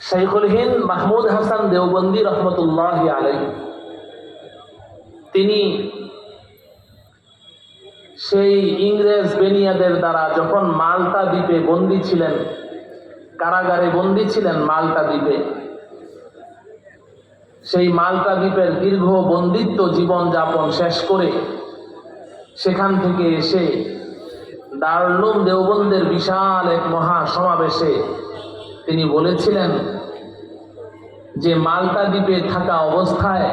শাইখুল হিন্দ মাহমুদ হাসান দেওবন্দি রহমতুল্লাহ আলাই তিনি সেই ইংরেজ বেনিয়াদের দ্বারা যখন মাল্টা দ্বীপে বন্দী ছিলেন, কারাগারে বন্দী ছিলেন মাল্টা দ্বীপে, সেই মাল্টা দ্বীপের দীর্ঘ বন্দিত্ব জীবন যাপন শেষ করে সেখান থেকে এসে দারুলুম দেওবন্দের বিশাল এক মহা সমাবেশে তিনি বলেছিলেন যে, মাল্টা দ্বীপে থাকা অবস্থায়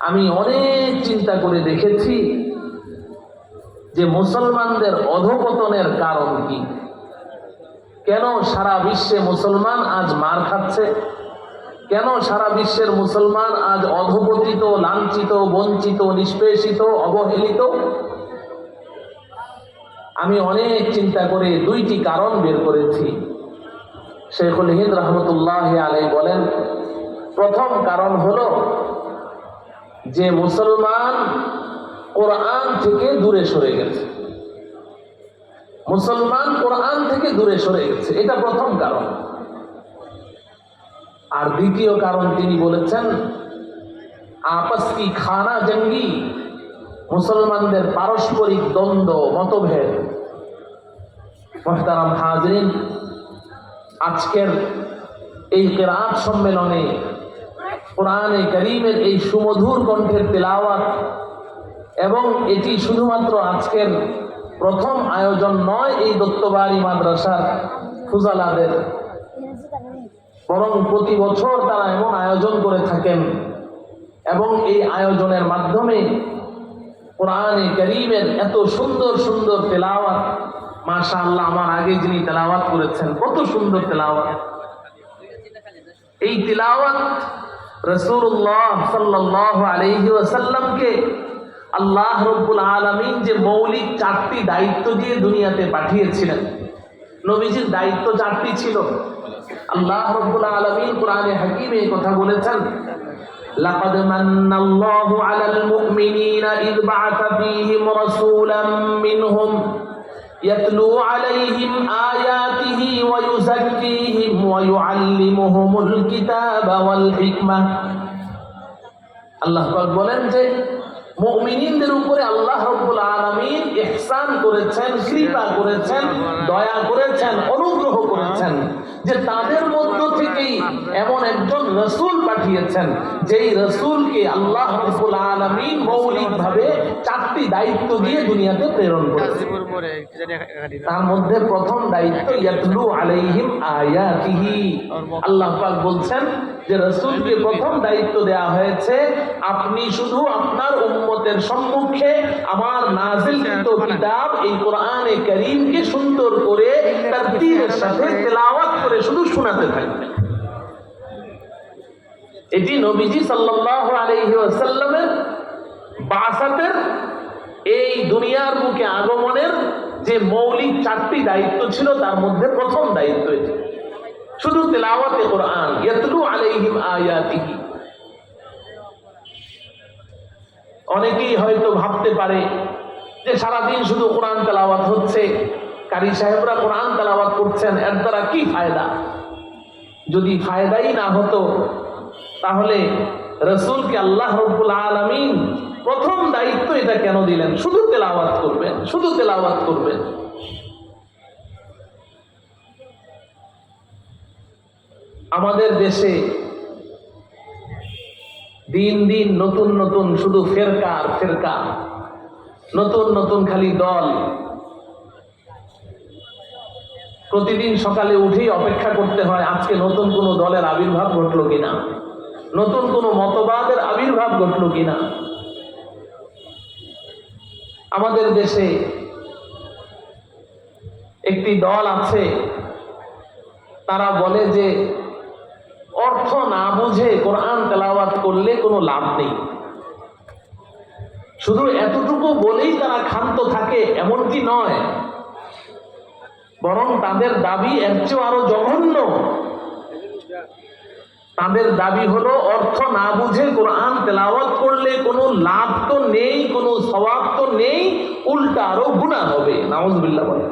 আমি অনেক চিন্তা করে দেখেছি যে, মুসলমানদের অধপতনের কারণ কি। কেন সারা বিশ্বে মুসলমান আজ মার খাচ্ছে? কেন সারা বিশ্বের মুসলমান আজ অধপতিত, লাঞ্ছিত, বঞ্চিত, নিষ্পেষিত, অবহেলিত? আমি অনেক চিন্তা করে দুইটি কারণ বের করেছি। শেখুল হিন্দ রহমতুল্লাহ আলাই বলেন, প্রথম কারণ হলো যে মুসলমান কোরআন থেকে দূরে সরে গেছে। মুসলমান কোরআন থেকে দূরে সরে গেছে, এটা প্রথম কারণ। আর দ্বিতীয় কারণ তিনি বলেছেন আপস কি খানা জঙ্গি, মুসলমানদের পারস্পরিক দ্বন্দ্ব, মতভেদ। মোহতারাম হাজরিন আজকের এই কেরাত সম্মেলনে কোরআনে করিমের এই সুমধুর কণ্ঠের তেলাওয়াত এবং এটি শুধুমাত্র আজকের প্রথম আয়োজন নয়, এই দত্তবাড়ি মাদ্রাসার ফুজালাদের বরং প্রতি বছর তারা এমন আয়োজন করে থাকেন এবং এই আয়োজনের মাধ্যমে কোরআনে করিমের এত সুন্দর সুন্দর তেলাওয়াত মাশা আল্লাহ আমার আগে যিনি তেলাওয়াত করেছেন কত সুন্দর তেলাওয়াত এই তেলাওয়াত রসুল্লাহ সাল্লাহ আলহি ওয়াসাল্লামকে আল্লাহ রব্বুল আলমিন যে মৌলিক চারটি দায়িত্ব দিয়ে দুনিয়াতে পাঠিয়েছিলেন নবীজির দায়িত্ব চারটি ছিল আল্লাহ রব্বুল আলমিন কোরআনে হাকিমে এই কথা বলেছেন لقد من الله على المؤمنين إذ بعث فيهم رسولا منهم يتلو عليهم آياته ويزكيهم ويعلمهم الكتاب والحكمة আল্লাহ পাক বলেন যে মুমিনিনদের উপরে আল্লাহ রব্বুল আলামিন ইহসান করেছেন, কৃপা করেছেন, দয়া করেছেন, অনুগ্রহ করেছেন যে তাদের মধ্য থেকেই এমন একজন রসুল পাঠিয়েছেন, যেই রসুলকে আল্লাহ রব্বুল আলামিন মৌলিকভাবে চারটি দায়িত্ব দিয়ে দুনিয়াতে প্রেরণ করেছেন তার মধ্যে প্রথম দায়িত্ব, ইয়াতলু আলাইহিম আয়াতিহি। আল্লাহ পাক বলছেন যে রাসূলকে প্রথম দায়িত্ব দেয়া হয়েছে আপনি শুধু আপনার উম্মতের সম্মুখে আমার নাজিলকৃত কিতাব এই কোরআনে কারীমকে সুন্দর করে তারতিবের সাথে তেলাওয়াত করে শুধু শোনাতে থাকবেন এটি নবীজি সাল্লাল্লাহু আলাইহি ওয়াসাল্লামের বাসাতের এই দুনিয়ার বুকে আগমনের যে মৌলিক চারটি দায়িত্ব ছিল তার মধ্যে প্রথম দায়িত্ব এটি। শুধু তেলাওয়াতে কোরআন, ইয়াতলু আলাইহিম আয়াতিহি। অনেকেই হয়তো ভাবতে পারে যে সারাদিন শুধু কোরআন তেলাওয়াত হচ্ছে, কারি সাহেবরা কোরআন তেলাওয়াত করছেন, এর দ্বারা কি ফায়দা? যদি ফায়দাই না হতো, তাহলে রসুলকে আল্লাহ রব্বুল আলমিন প্রথম দায়িত্ব এটা কেন দিলেন? শুধু তেলাওয়াত করবেন, শুধু তেলাওয়াত করবেন। আমাদের দেশে দিন দিন নতুন নতুন শুধু ফেরকা আর ফেরকা, নতুন নতুন খালি দল। প্রতিদিন সকালে উঠেই অপেক্ষা করতে হয়, আজকে নতুন কোনো দলের আবির্ভাব ঘটলো কিনা? নতুন কোনো মতবাদের আবির্ভাব ঘটলো কিনা? আমাদের দেশে একটি দল আছে, তারা বলে যে অর্থ না বুঝে কোরআন তেলাওয়াত করলে কোনো লাভ নেই। শুধু এতটুকু বলেই তারা ক্ষান্ত থাকে, এমনটি নয়। বরং তাদের দাবি এর চেয়েও আরও জঘন্য। তাদের দাবি হলো, অর্থ না বুঝে কোরআন তেলাওয়াত করলে কোনো লাভ তো নেই, কোনো স্বভাব তো নেই, উল্টা আরও গুণা হবে। নাউজবিল্লাহ বলে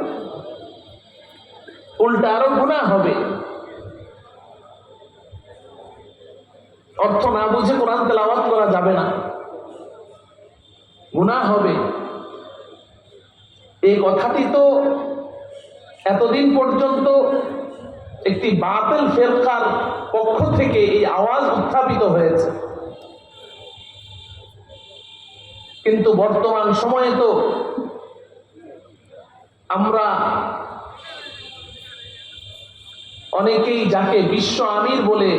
উল্টা আরও গুণা হবে। অর্থ না বুঝে কোরআন তেলাওয়াত করা যাবে না। গুণা হবে। এই কথাটি তো এতদিন পর্যন্ত একটি বাতিল ফেরকার পক্ষ থেকে এই আওয়াজ উত্থাপিত হয়েছে। কিন্তু বর্তমান সময়ে তো আমরা অনেকেই যাকে বিশ্ব আমির বলে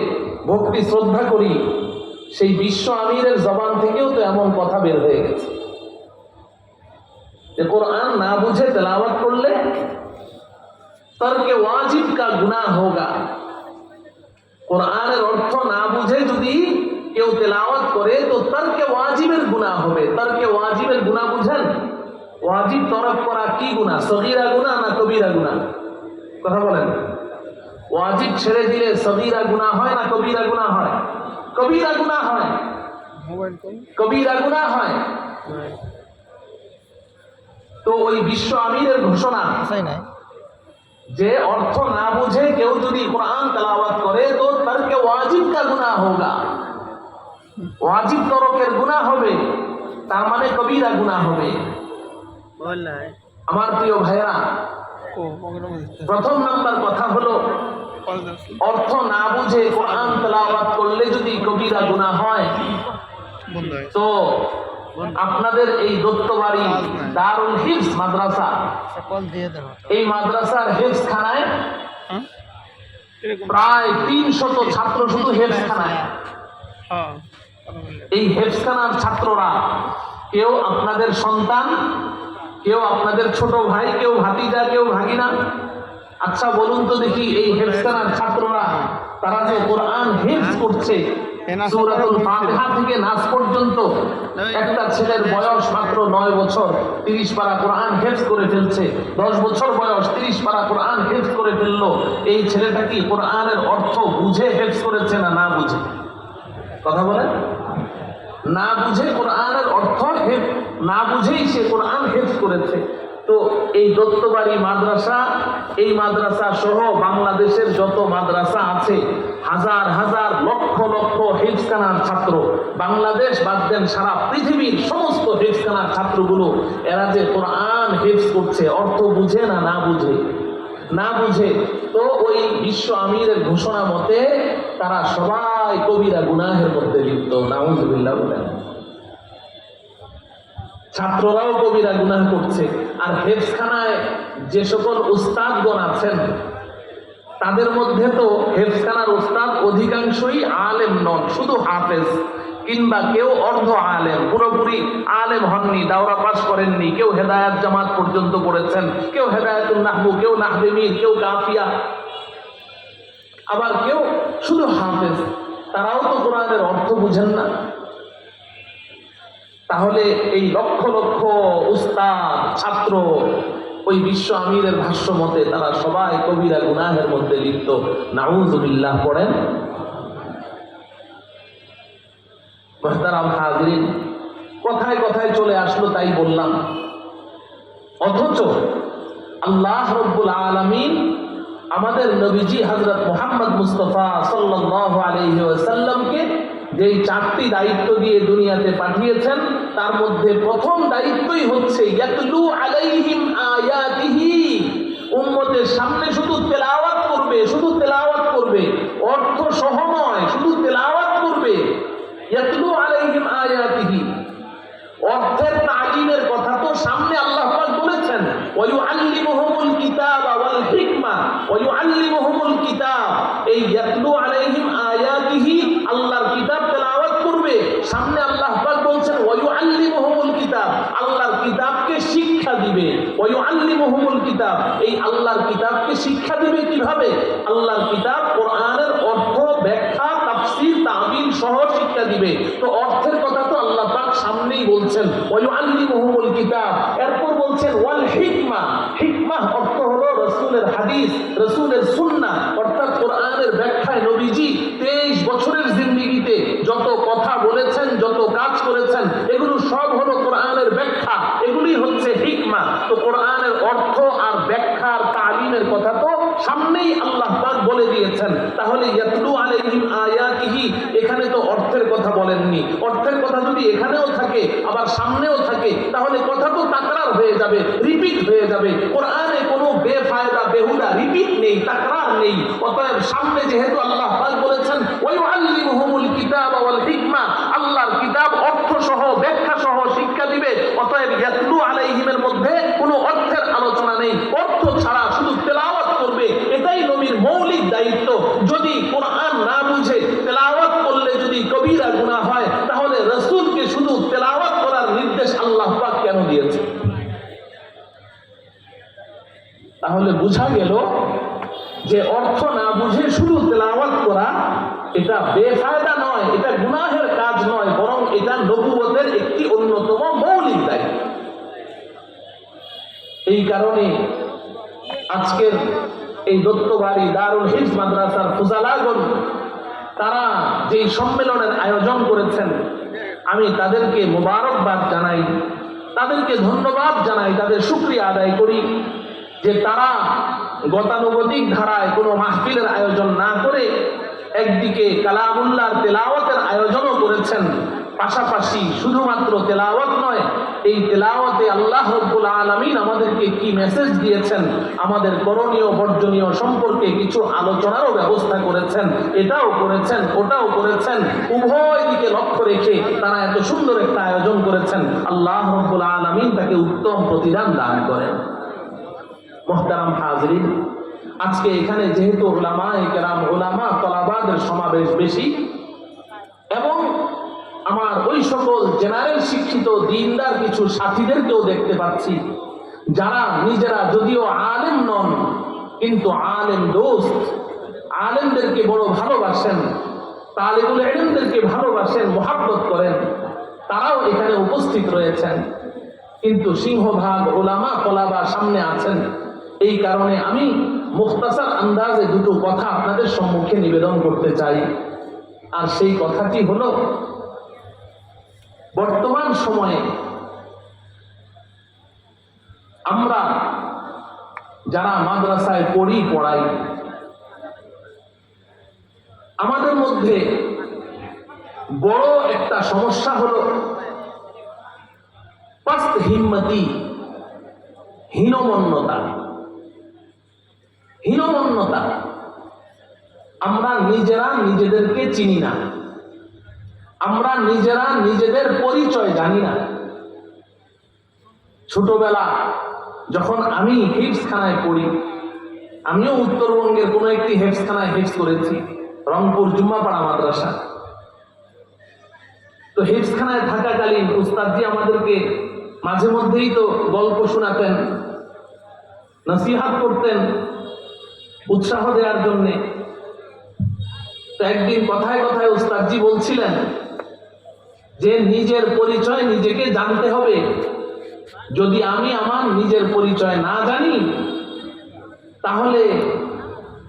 ভক্তি শ্রদ্ধা করি, সেই বিশ্ব আমিরের জবান থেকেও তো এমন কথা বের হয়ে গেছে। যে কোরআন না বুঝে তেলাওয়াত করলে তর্কে ওয়াজিব কা গুনাহ হোগা। কোরআনের অর্থ না বুঝে যদি কেউ তেলাওয়াত করে, তো তর্কে ওয়াজিবের গুনাহ হবে। তর্কে ওয়াজিবের গুনাহ বুঝেন? ওয়াজিব তরক করা কি গুনাহ? সগীরা গুনাহ না কবিরা গুনাহ? কথা বলেন। ওয়াজিব ছেড়ে দিলে সগীরা গুনাহ হয় না কবিরা গুনাহ হয়? কবিরা গুনাহ হয়। কবিরা গুনাহ হয়। তো ওই বিশ্ব আমিরের ঘোষণা যে অর্থ না বুঝে কেউ যদি কোরআন তেলাওয়াত করে তো তারকে ওয়াজিব কা গুনাহ হোগা? ওয়াজিব তরকের গুনাহ হবে তার মানে কবিরা গুনাহ হবে। আমার প্রিয় ভাইরা কো প্রথম নাম্বার কথা হলো অর্থ না বুঝে কোরআন তেলাওয়াত করলে যদি কবিরা গুনাহ হয় তো আপনাদের এই দত্তবাড়ি দারুল হিফজ মাদ্রাসা এই মাদ্রাসার হেফজ খানায় হ্যাঁ প্রায় তিনশত ছাত্র শুধু খানায় হ্যাঁ। এই হেফখানার ছাত্ররা কেউ আপনাদের সন্তান কেউ আপনাদের ছোট ভাই কেউ ভাতিজা কেউ ভাগিনা আচ্ছা বলুন তো দেখি এই হেফখানার ছাত্ররা তারা যে কোরআন হেফজ করছে সূরাতুল ফাতিহা থেকে নাস পর্যন্ত একটা ছেলের বয়স মাত্র নয় বছর তিরিশ পারা কোরআন হেফজ করে ফেলছে। দশ বছর বয়স তিরিশ পারা কোরআন হেফজ করে ফেলল। এই ছেলেটা কি কোরআনের অর্থ বুঝে হেফজ করেছে না না বুঝে? কথা বলেন। না বুঝে কোরআনের অর্থ না বুঝেই সে কোরআন হেফ করেছে। তো এই দত্তবাড়ি মাদ্রাসা, এই মাদ্রাসা সহ বাংলাদেশের যত মাদ্রাসা আছে, হাজার হাজার লক্ষ লক্ষ হেফখানার ছাত্র। বাংলাদেশ বাদ দেন সারা পৃথিবীর সমস্ত হেফখানার ছাত্রগুলো, এরা যে কোরআন হেফ করছে, অর্থ বুঝে না না বুঝে? না বুঝে। তো ওই বিশ্ব আমিরের ঘোষণা মতে তারা সবাই কবিরা গুনাহের মধ্যে লিপ্ত। নাউজুবিল্লাহ বলেন। ছাত্ররাও কবিরা গুনাহ করছে। আর হেফখানায় যে সকল উস্তাদগণ আছেন, তাদের মধ্যে তো হেফখানার উস্তাদ অধিকাংশই আলেম নন, শুধু হাফেজ, কিংবা কেউ অর্ধ আলেম, পুরোপুরি আলেম হননি, দাওরা পাস করেননি, কেউ হেদায়াত জামাত পর্যন্ত করেছেন কেউ হেদায়াতুল নাহবু, কেউ নাহবেমি, কেউ কাফিয়া। আবার কেউ শুধু হাফেজ, তারাও তো কোরআনের অর্থ বুঝেন না। তাহলে এই লক্ষ লক্ষ উস্তাদ, ছাত্র, ওই বিশ্ব আমিরের ভাষ্য মতে তারা সবাই কবিরা গুনাহের মধ্যে লিপ্ত। নাউজুবিল্লাহ পড়েন। হাজরিন, কথায় কথায় চলে আসলো তাই বললাম। অথচ আল্লাহ রব্বুল আলমিন আমাদের নবীজি হজরত মোহাম্মদ মুস্তফা সাল্লাল্লাহু আলাইহি ওয়াসাল্লামকে যেই চারটি দায়িত্ব দিয়ে দুনিয়াতে পাঠিয়েছেন, তার মধ্যে প্রথম দায়িত্বই হচ্ছে সামনে শুধু তেলাওয়াত করবে, শুধু তেলাওয়াত করবে। অর্থ সহ নয়, শুধু তেলাওয়াত করবে। আলাইহিম আয়াতিহি। অর্থের তালিমের কথা তো সামনে আল্লাহ পাক বলেছেন ওয়ায়ুআল্লিমুহুমুল কিতাবা ওয়াল হিকমা ওয়ায়ুআল্লিমুহুমুল কিতাব। এই ইয়াতলু আলাইহিম আয়াতিহি আল্লাহর সামনে আল্লাহ পাক বলছেন ওয়ায়ুআল্লিমুহুমুল কিতাব। আল্লাহর কিতাবকে শিক্ষা দিবে। ওয়ু আল্লি ওয়ায়ুআল্লিমুহুমুল কিতাব। এই আল্লাহর কিতাবকে শিক্ষা দিবে কীভাবে? আল্লাহর কিতাব কোরআনের অর্থ, ব্যাখ্যা, তাফসীর তাবিল সহ শিক্ষা দিবে। তো অর্থের কথা তো আল্লাহ পাক সামনেই বলছেন ওয়ু আল্লি ওয়ায়ুআল্লিমুহুমুল কিতাব। এরপর বলছেন, ওয়াল হিকমা। হিকমা অর্থ হলো রাসূলের হাদিস, রাসূলের সুন্নাহ, অর্থাৎ কোরআনের ব্যাখ্যায় নবীজি 23 বছরের জিন্দেগিতে যত কথা বলেছেন যত কাজ করেছেন এগুলো সব হলো কোরআনের ব্যাখ্যা এগুলি হচ্ছে হিকমা তো কোরআনের অর্থ আর ব্যাখ্যার তালিমের কথা তো সামনেই আল্লাহ পাক বলে দিয়েছেন তাহলে ইয়াতলু আলাইহিম আয়াতিহি এখানে তো অর্থ কথা বলেননি অর্থের কথা যদি এখানেও থাকে আবার সামনেও থাকে তাহলে কথা তো তাকরার হয়ে যাবে রিপিট হয়ে যাবে। কোরআনে কোনো বেফায়দা, বেহুদা রিপিট নেই, তাকরার নেই। অতএব সামনে যেহেতু আল্লাহ বলেছেন ওই আল্লিমুহুমুল কিতাব ওয়াল হিকমা আল্লাহর কিতাব অর্থ সহ ব্যাখ্যা সহ শিক্ষা দিবে অতএব ইয়াতলু আলাইহিমের মধ্যে কোনো অর্থের আলোচনা নেই অর্থ ছাড়া শুধু তেলাওয়াত করবে এটাই নবীর মৌলিক দায়িত্ব যদি কোরআন না বুঝে তেলাওয়াত করলে যদি কবিরা গুনাহ হয় তাহলে রসুলকে শুধু তেলাওয়াত করার নির্দেশ আল্লাহ পাক কেন দিয়েছে তাহলে বোঝা গেল যে অর্থ না বুঝে শুধু তেলাওয়াত করা, এটা বেফায়দা নয়, এটা গুনাহের কাজ নয়, বরং এটা নবুয়তের একটি অন্যতম মৌলিক দায়িত্ব। এই কারণে আজকের এই দত্তবাড়ি দারুল হিফ মাদ্রাসার ফুজালাগণ, তারা যেই সম্মেলনের আয়োজন করেছেন, আমি তাদেরকে মোবারকবাদ জানাই, তাদেরকে ধন্যবাদ জানাই, তাদের শুক্রিয়া আদায় করি। যে তারা গতানুগতিক ধারায় কোনো মাহফিলের আয়োজন না করে একদিকে কালামুল্লাহর তেলাওয়াতের আয়োজনও করেছেন, পাশাপাশি শুধুমাত্র তেলাওয়াত নয়, এই তেলাওয়াতে আল্লাহ রব্বুল আলমিন আমাদেরকে কি মেসেজ দিয়েছেন, আমাদের করণীয়, বর্জনীয় সম্পর্কে কিছু আলোচনারও ব্যবস্থা করেছেন, এটাও করেছেন, ওটাও করেছেন, উভয় দিকে লক্ষ্য রেখে তারা এত সুন্দর একটা আয়োজন করেছেন, আল্লাহ রব্বুল আলমিন তাকে উত্তম প্রতিদান দান করেন। মোহতারাম হাজরিন আজকে এখানে যেহেতু ওলামা কেরাম ওলামা তলাবাদের সমাবেশ বেশি। এবং আমার ওই সকল জেনারেল শিক্ষিত দিনদার কিছু সাথীদেরকেও দেখতে পাচ্ছি, যারা নিজেরা যদিও আলেম নন, কিন্তু আলেম দোস্ত, আলেমদেরকে বড় ভালোবাসেন, তালেবুল এলেমদেরকে ভালোবাসেন, মোহাব্বত করেন, তারাও এখানে উপস্থিত রয়েছেন। কিন্তু সিংহভাগ ওলামা কলাবা সামনে আছেন। এই কারণে আমি মুখতাসার আন্দাজে দুটো কথা আপনাদের সম্মুখে নিবেদন করতে চাই। আর সেই কথাটি হলো, বর্তমান সময়ে আমরা যারা মাদ্রাসায় পড়ি, পড়াই, আমাদের মধ্যে বড় একটা সমস্যা হলো পাস্ত হিম্মতি হীনমন্যতা। হীনমন্যতা। আমরা নিজেরা নিজেদেরকে চিনি না। আমরা নিজেরা নিজেদের পরিচয় জানি না। ছোটবেলা যখন আমি হিপসখানায় পড়ি, আমিও উত্তরবঙ্গের কোনো একটি হেফসখানায় হেফস করেছি, রংপুর জুম্মাপাড়া মাদ্রাসা। তো হেফসখানায় থাকাকালীন উস্তাদজি আমাদেরকে মাঝে মধ্যেই তো গল্প শোনাতেন, নসিহাত করতেন উৎসাহ দেওয়ার জন্যে। তো একদিন কথায় কথায় উস্তাদজি বলছিলেন যে, নিজের পরিচয় নিজেকে জানতে হবে। যদি আমি আমার নিজের পরিচয় না জানি, তাহলে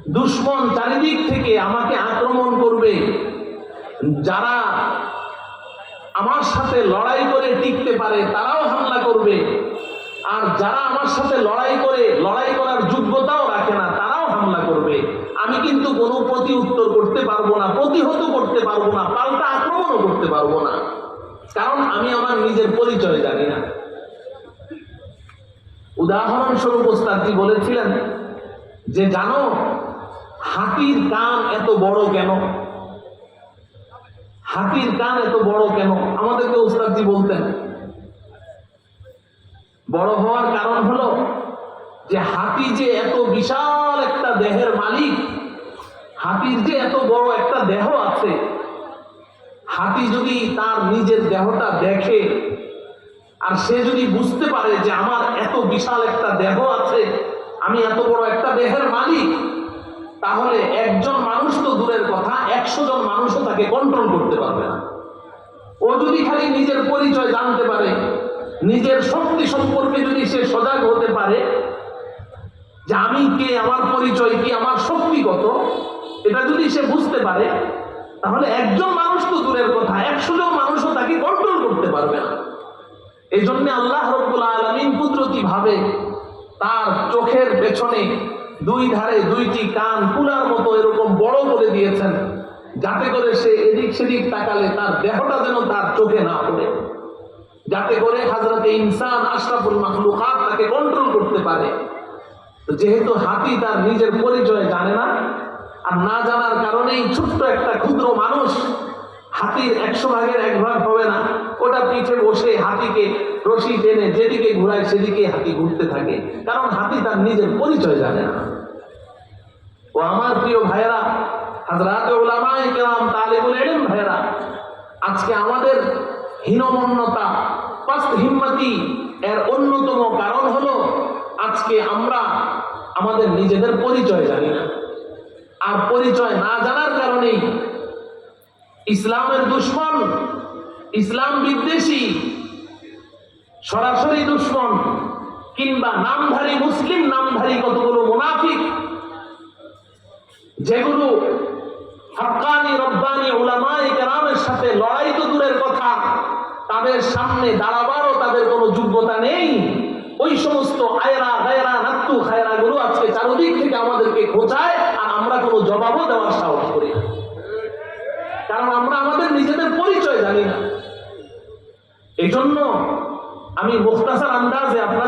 দুশ্মন চারিদিক থেকে আমাকে আক্রমণ করবে। যারা আমার সাথে লড়াই করে টিকতে পারে, তারাও হামলা করবে। আর যারা আমার সাথে লড়াই করে, লড়াই করার যোগ্যতাও রাখে না, তারাও হামলা করবে। আমি কিন্তু কোনো প্রতি উত্তর করতে পারব না, প্রতিহত করতে পারব না, পাল্টা আক্রমণও করতে পারব না। কারণ আমি আমার নিজের পরিচয় জানি না। উদাহরণস্বরূপ ওস্তাদজি বলেছিলেন যে, জানো, হাতির কান এত বড় কেন? হাতির কান এত বড় কেন? আমাদেরকে ওস্তাদজি বলতেন। বড় হওয়ার কারণ হলো যে হাতি যে এত বিশাল একটা দেহের মালিক, হাতির যে এত বড় একটা দেহ আছে, হাতি যদি তার নিজের দেহটা দেখে আর সে যদি বুঝতে পারে যে আমার এত বিশাল একটা দেহ আছে, আমি এত বড় একটা দেহের মালিক, তাহলে একজন মানুষ তো দূরের কথা, একশো জন মানুষও তাকে কন্ট্রোল করতে পারবে না। ও যদি খালি নিজের পরিচয় জানতে পারে নিজের শক্তি সম্পর্কে যদি সে সজাগ হতে পারে, যে আমি কে, আমার পরিচয় কি, আমার শক্তিগত এটা যদি সে বুঝতে পারে, তাহলে একজন মানুষ তো দূরের কথা, একশো জন মানুষও তাকে কন্ট্রোল করতে পারবে না। এই জন্য আল্লাহ রব্বুল আলমিন কুদরতি ভাবে তার চোখের পেছনে দুই ধারে দুইটি কান কুলার মতো এরকম বড় করে দিয়েছেন, যাতে করে সে এদিক সেদিক তাকালে তার দেহটা যেন তার চোখে না পড়ে। যাতে করে হাজরতে ইনসান আশরাফুল মাহলুকাত তাকে কন্ট্রোল করতে পারে। যেহেতু হাতি তার নিজের পরিচয় জানে না, আর না জানার কারণেই ছোট্ট একটা ক্ষুদ্র মানুষ হাতির একশো ভাগের এক ভাগ হবে না। ওটা পিঠে বসে হাতিকে রশি টেনে যেদিকে ঘুরায় সেদিকে হাতি ঘুরতে থাকে। কারণ হাতি তার নিজের পরিচয় জানে না। ও আমার প্রিয় ভাইয়েরা হাজরাতে ওলামায়ে কেরাম, তালিবুল ইলম ভাইয়েরা, আজকে আমাদের হীনমন্যতা, পাস্ত এর অন্যতম কারণ হলো আজকে আমরা আমাদের নিজেদের পরিচয় জানি না। আর পরিচয় না জানার কারণেই ইসলামের দুশ্মন, ইসলাম বিদ্বেষী, সরাসরি দুশ্মন, কিংবা নামধারী মুসলিম, নামধারী কতগুলো মুনাফিক, যেগুলো হক্কানি রব্বানি ওলামাই কেরামের সাথে লড়াই তো দূরের কথা। তাদের সামনে দাঁড়াবারও তাদের কোনো যোগ্যতা নেই। ওই সমস্ত আয়রা গায়রা নাত্তু খায়রা গুলো আজকে চারদিক থেকে আমাদেরকে খোঁচায় আর আমরা কোনো জবাবও দেওয়ার সাহস করি না। কারণ আমরা আমাদের নিজেদের পরিচয় জানি না। এই জন্য আমি মুখতাসার আন্দাজে আপনাদের